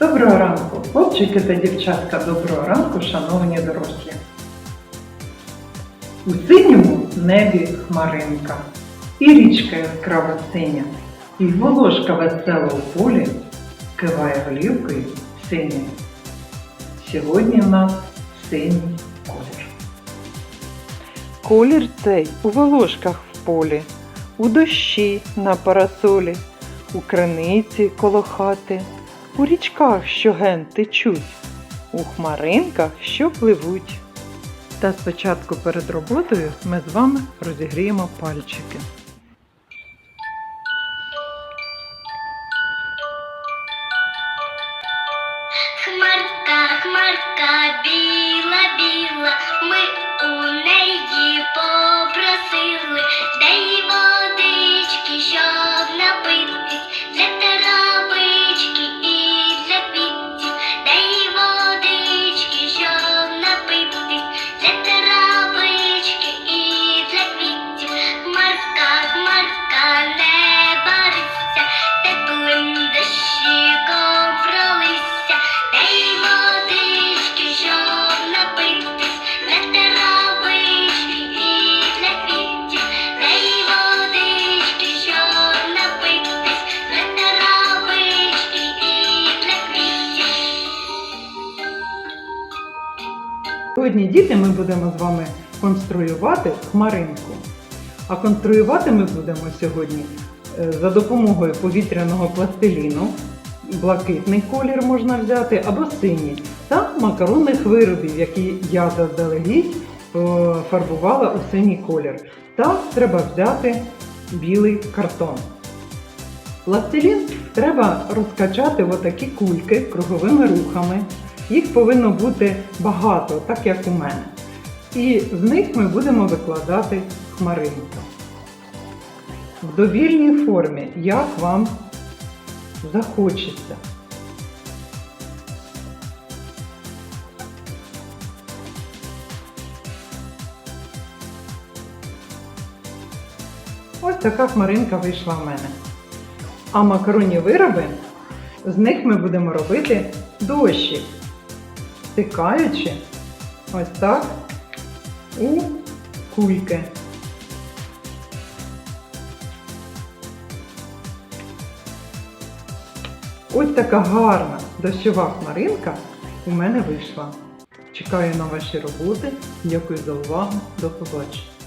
Доброго ранку, хлопчики та дівчатка, доброго ранку, шановні дорослі. У синьому небі хмаринка, і річка яскрава синя, і волошка весела у полі киває голівкою синій. Сьогодні в нас синій колір. Колір цей у волошках в полі, у дощі на парасолі, у криниці коло хати, у річках, що ген течуть, у хмаринках, що пливуть. Та спочатку перед роботою ми з вами розігріємо пальчики. Хмарка, хмарка, біла, біла, Сьогодні, діти, ми будемо з вами конструювати хмаринку. А конструювати ми будемо сьогодні е, за допомогою повітряного пластиліну, блакитний колір можна взяти або синій, та макаронних виробів, які я заздалегідь е, фарбувала у синій колір. Та треба взяти білий картон. Пластилін треба розкачати в отакі кульки круговими рухами. Їх повинно бути багато, так як у мене. І з них ми будемо викладати хмаринку. В довільній формі, як вам захочеться. Ось така хмаринка вийшла в мене. А макаронні вироби, з них ми будемо робити дощик, стикаючи ось так у кульки. Ось така гарна дощова хмаринка у мене вийшла. Чекаю на ваші роботи. Дякую за увагу. До побачення.